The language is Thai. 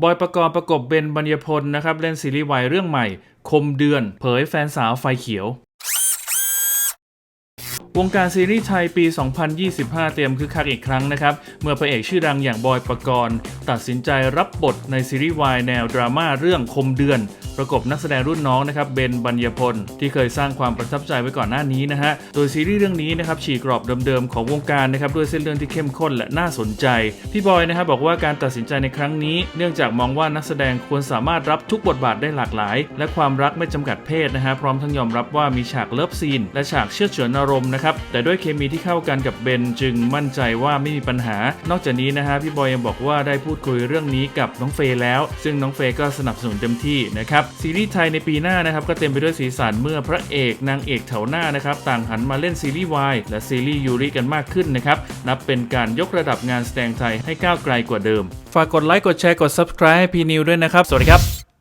บอยประกอบประกบเบนบัญญพลนะครับเล่นซีรีส์วายเรื่องใหม่ คมเดือน เผยแฟนสาวไฟเขียว วงการซีรีส์ไทยปี 2025 เตรียมคึกคักอีกครั้งนะครับ เมื่อพระเอกชื่อดังอย่างบอยประกรณ์ ตัดสินใจรับบทในซีรีส์วายแนวดราม่าเรื่องคมเดือน ประกบนักแสดงรุ่นน้องนะครับเบนบัญญพล ที่เคยสร้างความประทับใจไว้ก่อนหน้านี้นะฮะโดยซีรีส์เรื่องนี้นะครับฉีกกรอบเดิมๆของวงการนะครับด้วยเส้นเรื่องที่เข้มข้นและน่าสนใจ พี่บอยนะครับบอกว่าการตัดสินใจในครั้งนี้ เนื่องจากมองว่านักแสดงควรสามารถรับทุกบทบาทได้หลากหลาย และความรักไม่จำกัดเพศนะฮะพร้อมทั้งยอมรับว่ามีฉากเลิฟซีน และฉากเชื่อเฉือนอารมณ์นะครับแต่ด้วยเคมีที่เข้ากันกับเบนจึงมั่นใจว่าไม่มีปัญหา นอกจากนี้นะฮะพี่บอยยังบอกว่าได้พูดคุยเรื่องนี้กับน้องเฟย์แล้ว ซึ่งน้องเฟย์ก็สนับสนุนเต็มที่นะครับซีรีส์ไทยในปีหน้านะครับก็เต็มไปด้วยสีสันเมื่อพระเอกนางเอกแถวหน้านะครับต่างหันมาเล่นซีรีส์วายและซีรีส์ยูริกันมากขึ้นนะครับนับเป็นการยกระดับงานแสดงไทยให้ก้าวไกลกว่าเดิม ฝากกดไลค์กดแชร์กด subscribe ให้พีนิวด้วยนะครับ สวัสดีครับ